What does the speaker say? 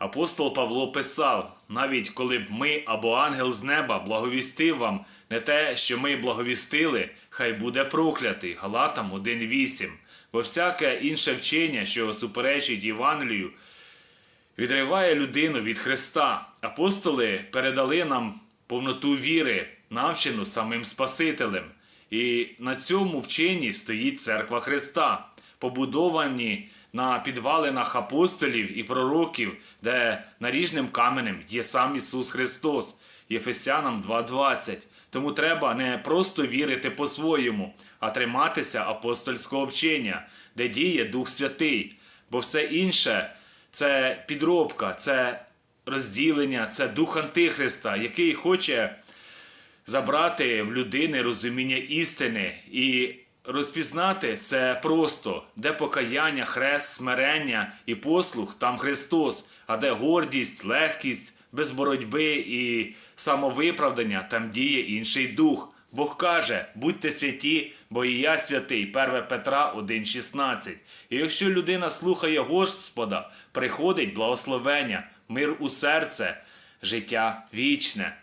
Апостол Павло писав: навіть коли б ми або ангел з неба благовістив вам не те, що ми благовістили, хай буде проклятий. Галатам 1.8. Бо всяке інше вчення, що суперечить Євангелію, відриває людину від Христа. Апостоли передали нам повноту віри, навчену самим Спасителем. І на цьому вченні стоїть церква Христа, побудовані на підвалинах апостолів і пророків, де наріжним каменем є сам Ісус Христос, Єфесянам 2.20. Тому треба не просто вірити по-своєму, а триматися апостольського вчення, де діє Дух Святий, бо все інше це підробка, це розділення, це дух Антихриста, який хоче забрати в людини розуміння істини і розпізнати це просто, де покаяння, хрест, смирення і послух, там Христос, а де гордість, легкість, без боротьби і самовиправдання, там діє інший дух. Бог каже, будьте святі, бо і я святий. 1 Петра 1,16. І якщо людина слухає Господа, приходить благословення, мир у серце, життя вічне.